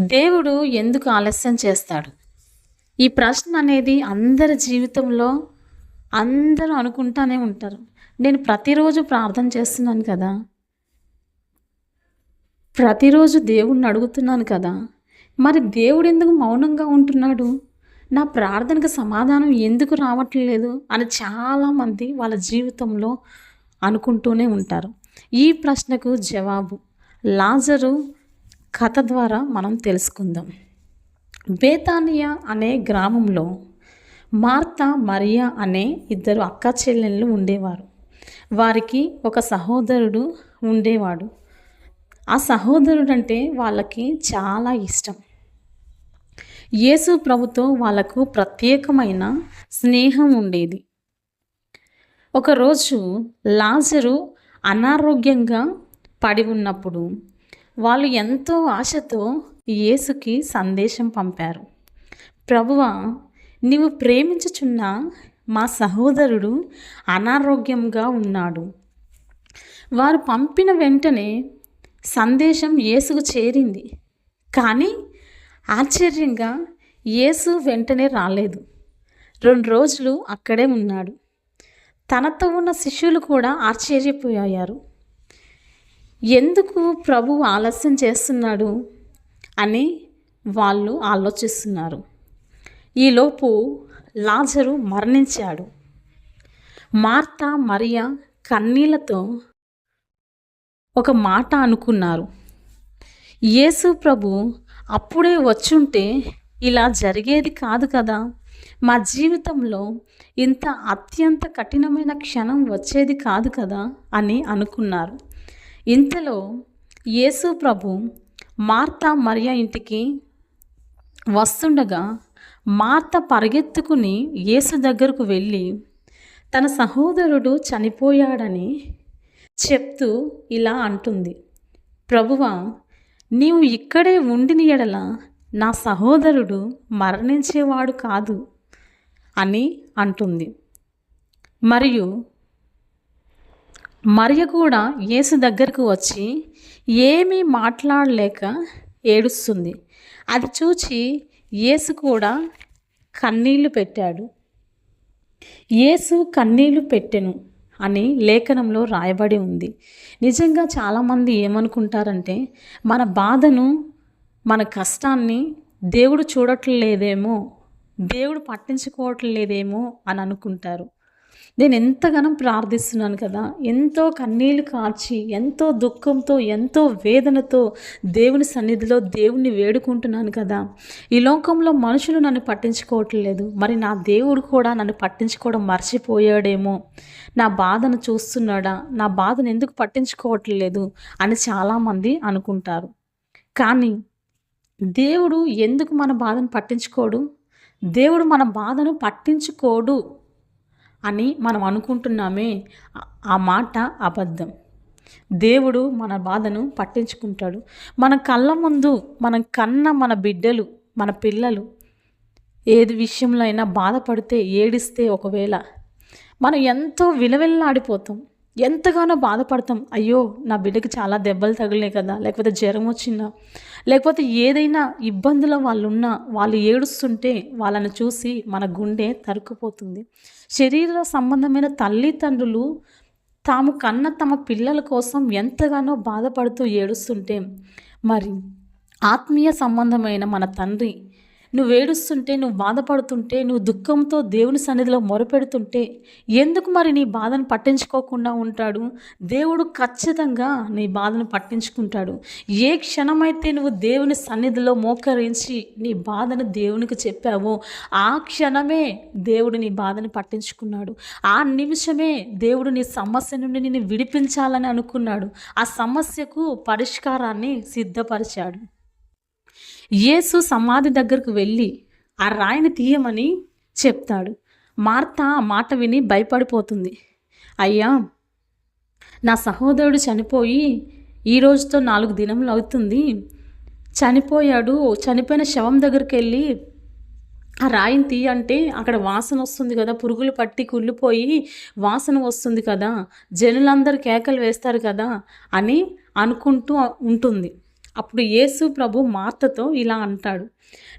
దేవుడు ఎందుకు ఆలస్యం చేస్తాడు? ఈ ప్రశ్న అనేది అందరి జీవితంలో అందరూ అనుకుంటానే ఉంటారు. నేను ప్రతిరోజు ప్రార్థన చేస్తున్నాను కదా? ప్రతిరోజు దేవుణ్ణి అడుగుతున్నాను కదా? మరి దేవుడు ఎందుకు మౌనంగా ఉంటున్నాడు? నా ప్రార్థనకు సమాధానం ఎందుకు రావట్లేదు? అని చాలామంది వాళ్ళ జీవితంలో అనుకుంటూనే ఉంటారు. ఈ ప్రశ్నకు జవాబు లాజరు కథ ద్వారా మనం తెలుసుకుందాం. బేతానియా అనే గ్రామంలో మార్తా మరియా అనే ఇద్దరు అక్క చెల్లెళ్ళు ఉండేవారు. వారికి ఒక సహోదరుడు ఉండేవాడు. ఆ సహోదరుడు అంటే వాళ్ళకి చాలా ఇష్టం. యేసు ప్రభుతో వాళ్ళకు ప్రత్యేకమైన స్నేహం ఉండేది. ఒకరోజు లాజరు అనారోగ్యంగా పడి ఉన్నప్పుడు వాళ్ళు ఎంతో ఆశతో యేసుకి సందేశం పంపారు. ప్రభువ నీవు ప్రేమించుచున్న మా సహోదరుడు అనారోగ్యంగా ఉన్నాడు. వారు పంపిన వెంటనే సందేశం యేసుకు చేరింది. కానీ ఆశ్చర్యంగా యేసు వెంటనే రాలేదు. రెండు రోజులు అక్కడే ఉన్నాడు. తనతో ఉన్న శిష్యులు కూడా ఆశ్చర్యపోయారు. ఎందుకు ప్రభు ఆలస్యం చేస్తున్నాడు అని వాళ్ళు ఆలోచిస్తున్నారు. ఈలోపు లాజరు మరణించాడు. మార్త మరియా కన్నీళ్ళతో ఒక మాట అనుకున్నారు. యేసు ప్రభు అప్పుడే వచ్చుంటే ఇలా జరిగేది కాదు కదా. మా జీవితంలో ఇంత అత్యంత కఠినమైన క్షణం వచ్చేది కాదు కదా అని అనుకున్నారు. ఇంతలో యేసు ప్రభు మార్త మరియ ఇంటికి వస్తుండగా మార్త పరిగెత్తుకుని యేసు దగ్గరకు వెళ్ళి తన సహోదరుడు చనిపోయాడని చెప్తూ ఇలా అంటుంది. ప్రభువా నీవు ఇక్కడే ఉండిన ఎడల నా సహోదరుడు మరణించేవాడు కాదు అని అంటుంది. మరియు మరియ కూడా యేసు దగ్గరకు వచ్చి ఏమీ మాట్లాడలేక ఏడుస్తుంది. అది చూచి యేసు కూడా కన్నీళ్ళు పెట్టాడు. యేసు కన్నీళ్ళు పెట్టెను అని లేఖనంలో రాయబడి ఉంది. నిజంగా చాలామంది ఏమనుకుంటారంటే మన బాధను మన కష్టాన్ని దేవుడు చూడట్లేదేమో దేవుడు పట్టించుకోవట్లేదేమో అని అనుకుంటారు. నేను ఎంతగానో ప్రార్థిస్తున్నాను కదా. ఎంతో కన్నీళ్ళు కార్చి ఎంతో దుఃఖంతో ఎంతో వేదనతో దేవుని సన్నిధిలో దేవుణ్ణి వేడుకుంటున్నాను కదా. ఈ లోకంలో మనుషులు నన్ను పట్టించుకోవట్లేదు మరి నా దేవుడు కూడా నన్ను పట్టించుకోవడం మర్చిపోయాడేమో. నా బాధను చూస్తున్నాడా? నా బాధను ఎందుకు పట్టించుకోవట్లేదు అని చాలామంది అనుకుంటారు. కానీ దేవుడు ఎందుకు మన బాధను పట్టించుకోడు? దేవుడు మన బాధను పట్టించుకోడు. అని మనం అనుకుంటున్నామే. ఆ మాట అబద్ధం. దేవుడు మన బాధను పట్టించుకుంటాడు. మన కళ్ళ ముందు మనం కన్న మన బిడ్డలు మన పిల్లలు ఏది విషయంలో అయినా బాధపడితే ఏడిస్తే ఒకవేళ మనం ఎంతో విలవిల్లాడిపోతాం. ఎంతగానో బాధపడతాం. అయ్యో నా బిడ్డకి చాలా దెబ్బలు తగిలినాయి కదా. లేకపోతే జ్వరం వచ్చిందా? లేకపోతే ఏదైనా ఇబ్బందులో వాళ్ళు ఉన్నా వాళ్ళు ఏడుస్తుంటే వాళ్ళని చూసి మన గుండె తరుక్కుపోతుంది. శరీర సంబంధమైన తల్లిదండ్రులు తాము కన్న తమ పిల్లల కోసం ఎంతగానో బాధపడుతూ ఏడుస్తుంటే మరి ఆత్మీయ సంబంధమైన మన తండ్రి నువ్వు ఏడుస్తుంటే నువ్వు బాధపడుతుంటే నువ్వు దుఃఖంతో దేవుని సన్నిధిలో మొరపెడుతుంటే ఎందుకు మరి నీ బాధను పట్టించుకోకుండా ఉంటాడు? దేవుడు ఖచ్చితంగా నీ బాధను పట్టించుకుంటాడు. ఏ క్షణమైతే నువ్వు దేవుని సన్నిధిలో మోకరించి నీ బాధను దేవునికి చెప్పావో ఆ క్షణమే దేవుడు నీ బాధను పట్టించుకున్నాడు. ఆ నిమిషమే దేవుడు నీ సమస్య నుండి నిన్ను విడిపించాలని అనుకున్నాడు. ఆ సమస్యకు పరిష్కారాన్ని సిద్ధపరిచాడు. యేసు సమాధి దగ్గరకు వెళ్ళి ఆ రాయిని తీయమని చెప్తాడు. మార్త ఆ మాట విని భయపడిపోతుంది. అయ్యా నా సహోదరుడు చనిపోయి ఈ రోజుతో నాలుగు దినములు అవుతుంది. చనిపోయాడు చనిపోయిన శవం దగ్గరికి వెళ్ళి ఆ రాయిని తీయ అంటే అక్కడ వాసన వస్తుంది కదా పురుగులు పట్టి కుళ్ళిపోయి వాసన వస్తుంది కదా జనులందరూ కేకలు వేస్తారు కదా అని అనుకుంటూ ఉంటుంది. అప్పుడు యేసు ప్రభు మార్తతో ఇలా అంటాడు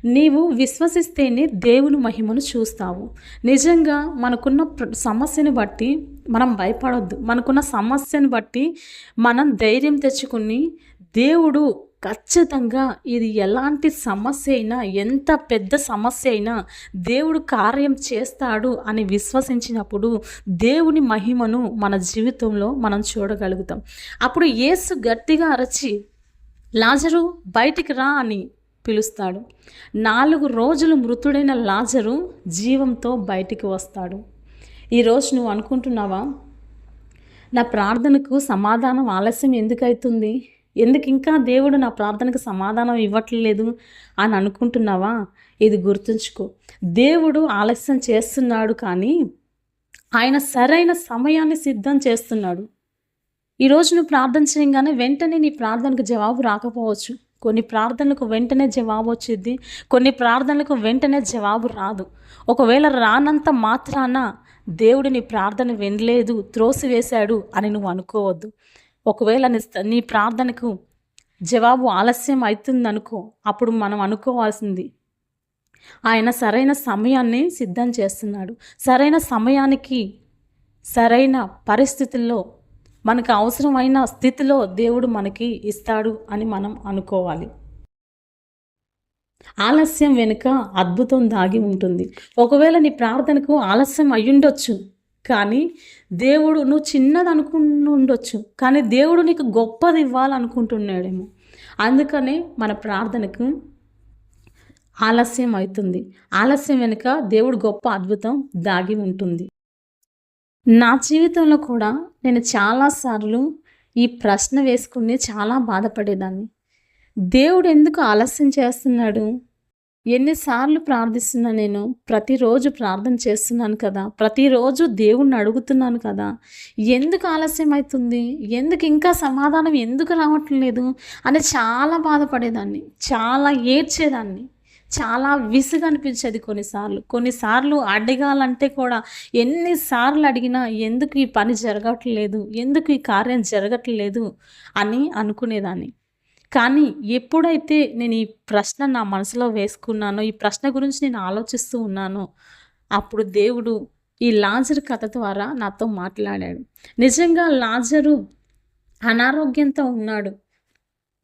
నీవు విశ్వసిస్తేనే దేవుని మహిమను చూస్తావు. నిజంగా మనకున్న సమస్యను బట్టి మనం భయపడొద్దు. మనకున్న సమస్యను బట్టి మనం ధైర్యం తెచ్చుకుని దేవుడు ఖచ్చితంగా ఇది ఎలాంటి సమస్య అయినా ఎంత పెద్ద సమస్య అయినా దేవుడు కార్యం చేస్తాడు అని విశ్వసించినప్పుడు దేవుని మహిమను మన జీవితంలో మనం చూడగలుగుతాం. అప్పుడు యేసు గట్టిగా అరచి లాజరు బయటికి రా అని పిలుస్తాడు. నాలుగు రోజులు మృతుడైన లాజరు జీవంతో బయటికి వస్తాడు. ఈరోజు నువ్వు అనుకుంటున్నావా? నా ప్రార్థనకు సమాధానం ఆలస్యం ఎందుకవుతుంది ఎందుకు ఇంకా దేవుడు నా ప్రార్థనకు సమాధానం ఇవ్వట్లేదు అని అనుకుంటున్నావా? ఇది గుర్తుంచుకో. దేవుడు ఆలస్యం చేస్తున్నాడు కానీ ఆయన సరైన సమయాన్ని సిద్ధం చేస్తున్నాడు. ఈరోజు నువ్వు ప్రార్థన చేయగానే వెంటనే నీ ప్రార్థనకు జవాబు రాకపోవచ్చు. కొన్ని ప్రార్థనలకు వెంటనే జవాబు వచ్చింది కొన్ని ప్రార్థనలకు వెంటనే జవాబు రాదు. ఒకవేళ రానంత మాత్రాన దేవుడు నీ ప్రార్థన వినలేదు త్రోసివేశాడు అని నువ్వు అనుకోవద్దు. ఒకవేళ నీ నీ ప్రార్థనకు జవాబు ఆలస్యం అవుతుందనుకో అప్పుడు మనం అనుకోవాల్సింది ఆయన సరైన సమయాన్ని సిద్ధం చేస్తున్నాడు. సరైన సమయానికి సరైన పరిస్థితుల్లో మనకు అవసరమైన స్థితిలో దేవుడు మనకి ఇస్తాడు అని మనం అనుకోవాలి. ఆలస్యం వెనుక అద్భుతం దాగి ఉంటుంది. ఒకవేళ నీ ప్రార్థనకు ఆలస్యం అయ్యుండొచ్చు కానీ దేవుడు నువ్వు చిన్నది అనుకుని ఉండొచ్చు కానీ దేవుడు నీకు గొప్పది ఇవ్వాలనుకుంటున్నాడేమో అందుకనే మన ప్రార్థనకు ఆలస్యం అవుతుంది. ఆలస్యం వెనుక దేవుడు గొప్ప అద్భుతం దాగి ఉంటుంది. నా జీవితంలో కూడా నేను చాలాసార్లు ఈ ప్రశ్న వేసుకుని చాలా బాధపడేదాన్ని. దేవుడు ఎందుకు ఆలస్యం చేస్తున్నాడు? ఎన్నిసార్లు ప్రార్థిస్తున్నా నేను? ప్రతిరోజు ప్రార్థన చేస్తున్నాను కదా? ప్రతిరోజు దేవుణ్ణి అడుగుతున్నాను కదా? ఎందుకు ఆలస్యం అవుతుంది ఎందుకు ఇంకా సమాధానం ఎందుకు రావట్లేదు? అని చాలా బాధపడేదాన్ని. చాలా ఏడ్చేదాన్ని. చాలా విసుగు అనిపించేది కొన్నిసార్లు. కొన్నిసార్లు అడగాలంటే కూడా ఎన్నిసార్లు అడిగినా ఎందుకు ఈ పని జరగట్లేదు? ఎందుకు ఈ కార్యం జరగట్లేదు? అని అనుకునేదాన్ని. కానీ ఎప్పుడైతే నేను ఈ ప్రశ్న నా మనసులో వేసుకున్నానో ఈ ప్రశ్న గురించి నేను ఆలోచిస్తూ ఉన్నానో అప్పుడు దేవుడు ఈ లాజర్ కథ ద్వారా నాతో మాట్లాడాడు. నిజంగా లాజరు అనారోగ్యంతో ఉన్నాడు.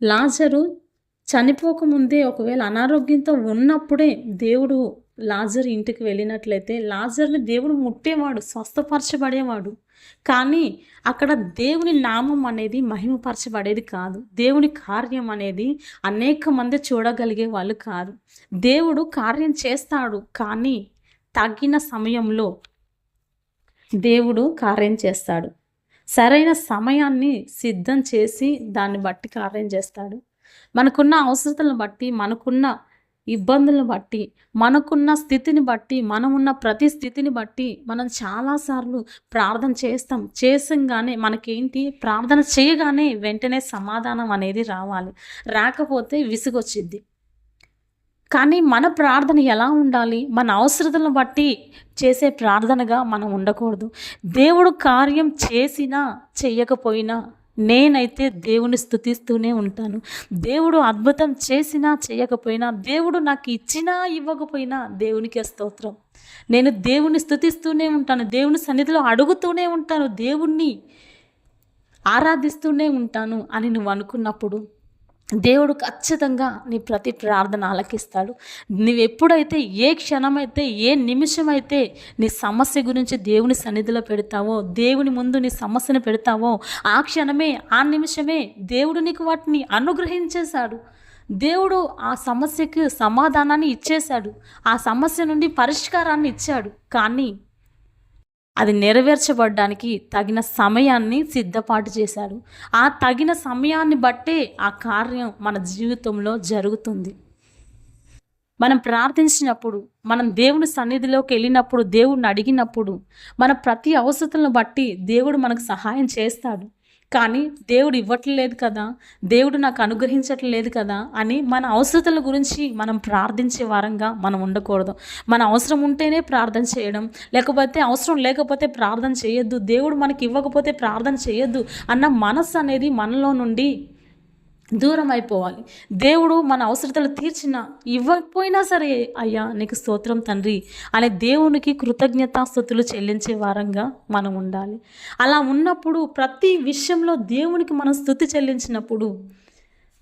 లాజరు చనిపోకముందే ఒకవేళ అనారోగ్యంతో ఉన్నప్పుడే దేవుడు లాజర్ ఇంటికి వెళ్ళినట్లయితే లాజర్ని దేవుడు ముట్టేవాడు స్వస్థపరచబడేవాడు. కానీ అక్కడ దేవుని నామం అనేది మహిమపరచబడేది కాదు. దేవుని కార్యం అనేది అనేక మంది చూడగలిగే వాళ్ళు కాదు. దేవుడు కార్యం చేస్తాడు కానీ తగిన సమయంలో దేవుడు కార్యం చేస్తాడు. సరైన సమయాన్ని సిద్ధం చేసి దాన్ని బట్టి కార్యం చేస్తాడు. మనకున్న అవసరతలను బట్టి మనకున్న ఇబ్బందులను బట్టి మనకున్న స్థితిని బట్టి మనం ఉన్న ప్రతి స్థితిని బట్టి మనం చాలాసార్లు ప్రార్థన చేస్తాం. చేసంగానే మనకేంటి? ప్రార్థన చేయగానే వెంటనే సమాధానం అనేది రావాలి. రాకపోతే విసుగొచ్చిద్ది. కానీ మన ప్రార్థన ఎలా ఉండాలి? మన అవసరతలను బట్టి చేసే ప్రార్థనగా మనం ఉండకూడదు. దేవుడు కార్యం చేసినా చేయకపోయినా నేనైతే దేవుని స్థుతిస్తూనే ఉంటాను. దేవుడు అద్భుతం చేసినా చేయకపోయినా దేవుడు నాకు ఇచ్చినా ఇవ్వకపోయినా దేవునికే స్తోత్రం. నేను దేవుని స్థుతిస్తూనే ఉంటాను దేవుని సన్నిధిలో అడుగుతూనే ఉంటాను దేవుణ్ణి ఆరాధిస్తూనే ఉంటాను అని నువ్వు అనుకున్నప్పుడు దేవుడు ఖచ్చితంగా నీ ప్రతి ప్రార్థన ఆలకిస్తాడు. నువ్వు ఎప్పుడైతే ఏ క్షణమైతే ఏ నిమిషమైతే నీ సమస్య గురించి దేవుని సన్నిధిలో పెడతావో దేవుని ముందు నీ సమస్యను పెడతావో ఆ క్షణమే ఆ నిమిషమే దేవుడు నీకు వాటిని అనుగ్రహించేశాడు. దేవుడు ఆ సమస్యకు సమాధానాన్ని ఇచ్చేశాడు. ఆ సమస్య నుండి పరిష్కారాన్ని ఇచ్చాడు. కానీ అది నెరవేర్చబడ్డానికి తగిన సమయాన్ని సిద్ధపాటు చేశాడు ఆ తగిన సమయాన్ని బట్టే ఆ కార్యం మన జీవితంలో జరుగుతుంది. మనం ప్రార్థించినప్పుడు మనం దేవుని సన్నిధిలోకి వెళ్ళినప్పుడు దేవుడిని అడిగినప్పుడు మన ప్రతి అవసరతలను బట్టి దేవుడు మనకు సహాయం చేస్తాడు. కానీ దేవుడు ఇవ్వట్లేదు కదా? దేవుడు నాకు అనుగ్రహించట్లేదు కదా? అని మన అవసరతల గురించి మనం ప్రార్థించే వారంగా మనం ఉండకూడదు. మన అవసరం ఉంటేనే ప్రార్థన చేయడం లేకపోతే అవసరం లేకపోతే ప్రార్థన చేయొద్దు. దేవుడు మనకి ఇవ్వకపోతే ప్రార్థన చేయొద్దు అన్న మనస్సు అనేది మనలో నుండి దూరం అయిపోవాలి దేవుడు మన అవసరతలు తీర్చిన ఇవ్వకపోయినా సరే అయ్యా నీకు స్తోత్రం తండ్రి. అనే దేవునికి కృతజ్ఞతాస్థుతులు చెల్లించే వారంగా మనం ఉండాలి. అలా ఉన్నప్పుడు ప్రతి విషయంలో దేవునికి మనం స్థుతి చెల్లించినప్పుడు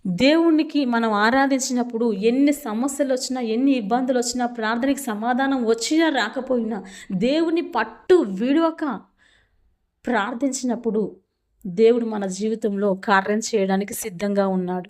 దేవునికి మనం ఆరాధించినప్పుడు ఎన్ని సమస్యలు వచ్చినా ఎన్ని ఇబ్బందులు వచ్చినా ప్రార్థనకి సమాధానం వచ్చినా రాకపోయినా దేవుని పట్టు విడవక ప్రార్థించినప్పుడు దేవుడు మన జీవితంలో కార్యం చేయడానికి సిద్ధంగా ఉన్నాడు.